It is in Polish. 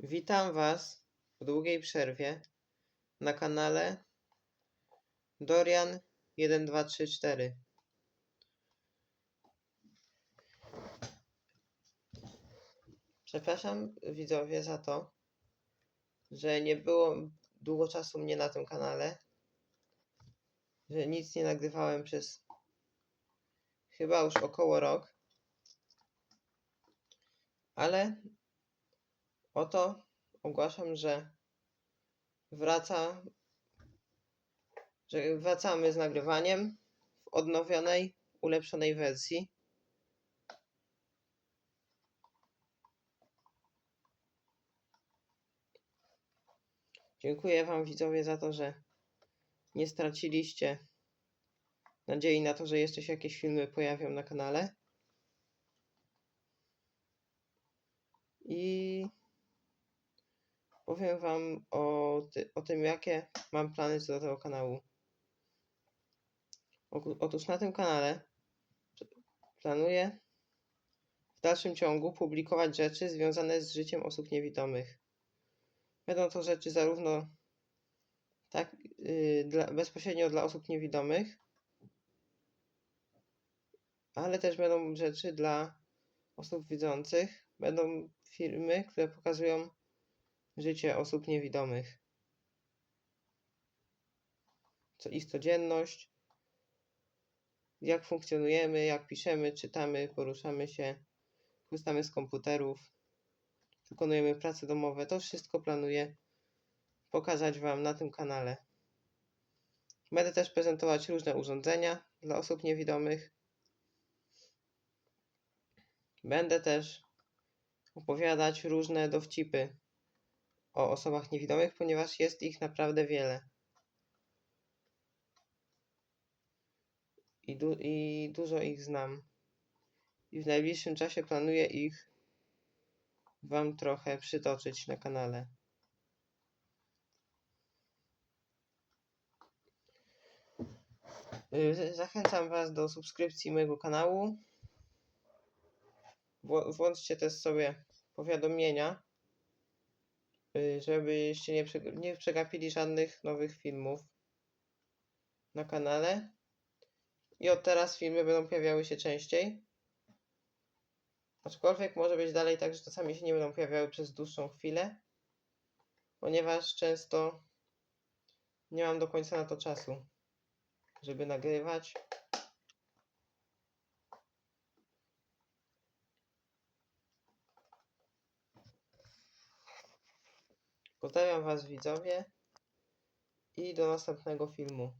Witam Was po długiej przerwie na kanale Dorian 1234. Przepraszam widzowie za to, że nie było długo czasu mnie na tym kanale, że nic nie nagrywałem przez chyba już około rok, ale Oto ogłaszam, że wraca, że wracamy z nagrywaniem w odnowionej, ulepszonej wersji. Dziękuję Wam widzowie za to, że nie straciliście nadziei na to, że jeszcze się jakieś filmy pojawią na kanale. I powiem Wam o, ty, o tym, jakie mam plany co do tego kanału. Otóż na tym kanale planuję w dalszym ciągu publikować rzeczy związane z życiem osób niewidomych. Będą to rzeczy zarówno tak yy, dla, bezpośrednio dla osób niewidomych, ale też będą rzeczy dla osób widzących. Będą filmy, które pokazują życie osób niewidomych. Co ich codzienność, jak funkcjonujemy, jak piszemy, czytamy, poruszamy się, korzystamy z komputerów, wykonujemy prace domowe. To wszystko planuję pokazać Wam na tym kanale. Będę też prezentować różne urządzenia dla osób niewidomych. Będę też opowiadać różne dowcipy o osobach niewidomych, ponieważ jest ich naprawdę wiele. I, du I dużo ich znam. I w najbliższym czasie planuję ich Wam trochę przytoczyć na kanale. Y, Zachęcam Was do subskrypcji mojego kanału. Włączcie też sobie powiadomienia, żebyście nie, nie przegapili żadnych nowych filmów na kanale. I od teraz filmy będą pojawiały się częściej. Aczkolwiek może być dalej tak, że czasami się nie będą pojawiały przez dłuższą chwilę, ponieważ często nie mam do końca na to czasu, żeby nagrywać. Pozdrawiam Was widzowie i do następnego filmu.